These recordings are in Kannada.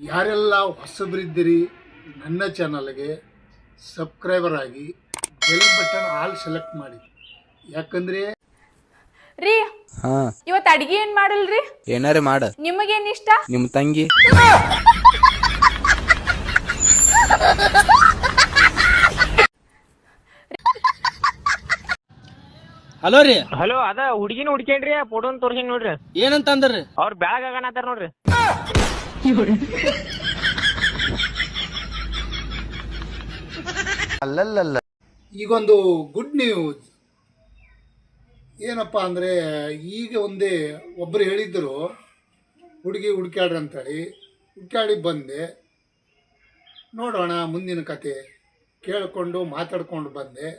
ಯಾರೆಲ್ಲ ಹೊಸಬರಿದ್ದೀರಿ ನನ್ನ ಚಾನಲ್ಗೆ ಸಬ್ಸ್ಕ್ರೈಬರ್ ಆಗಿ ಬೆಲ್ ಬಟನ್ ಆಲ್ ಸೆಲೆಕ್ಟ್ ಮಾಡಿ. ಯಾಕಂದ್ರೆ ರೀ ಹಾ. ಇವತ್ ಅಡಿಗೆ ಏನ್ ಮಾಡಲ್ರಿ? ಏನಾರ ಮಾಡ. ನಿಮಗೇನ್ ಇಷ್ಟ? ನಿಮ್ ತಂಗಿ. ಹಲೋ ರೀ. ಹಲೋ ಅದ ಹುಡುಗಿನ ಹುಡ್ಕೇನ್ರಿ ಫೋಟೋನ್ ತೋರ್ಸಿನ್ ನೋಡ್ರಿ. ಏನಂತ ಅಂದ್ರಿ ಅವ್ರ ಬ್ಯಾಗ್ ಆಗನತ್ತಾರ ನೋಡ್ರಿ ಈಗೊಂದು ಗುಡ್ ನ್ಯೂಸ್ ಏನಪ್ಪ ಅಂದರೆ, ಈಗ ಒಂದೇ ಒಬ್ಬರು ಹೇಳಿದ್ದರು ಹುಡುಗಿ ಹುಡುಕ್ಯಾಡ್ರಿ ಅಂತೇಳಿ. ಹುಡ್ಕ್ಯಾಡಿ ಬಂದೆ. ನೋಡೋಣ, ಮುಂದಿನ ಕತೆ. ಕೇಳಿಕೊಂಡು, ಮಾತಾಡ್ಕೊಂಡು ಬಂದೆ.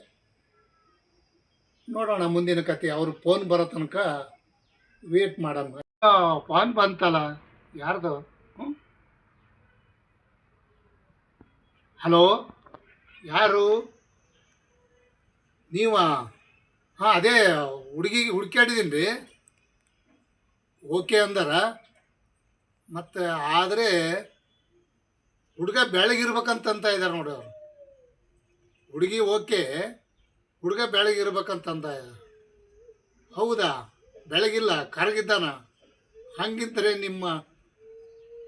ನೋಡೋಣ, ಮುಂದಿನ ಕತೆ. ಅವ್ರ ಫೋನ್ ಬರೋ ತನಕ ವೇಟ್ ಮಾಡಮ್ಮ. ಫೋನ್ ಬಂತಲ್ಲ. ಯಾರ್ದು? ಹಲೋ? ಯಾರು? ನೀವ? ಹಾಂ ಅದೇ ಹುಡುಗಿ ಹುಡುಕ್ಯಾಡಿದ್ದೀನಿ ರೀ ಓಕೆ ಅಂದಾರ. ಮತ್ತು ಆದರೆ ಹುಡುಗ ಬೆಳಗಿರ್ಬೇಕಂತಂತ ಇದ್ದಾರೆ ನೋಡಿ ಅವರು. ಹುಡುಗಿ ಓಕೆ ಹುಡುಗ ಬೆಳಗಿರ್ಬೇಕಂತಂದ ಹೌದಾ? ಬೆಳಗಿಲ್ಲ ಕರಗಿದ್ದಾನ. ಹಂಗಿದ್ರೆ ನಿಮ್ಮ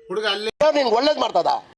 ಹುಡುಗ ಅಲ್ಲಿ ನಿಂಗೆ ಒಳ್ಳೇದು ಮಾಡ್ತದ?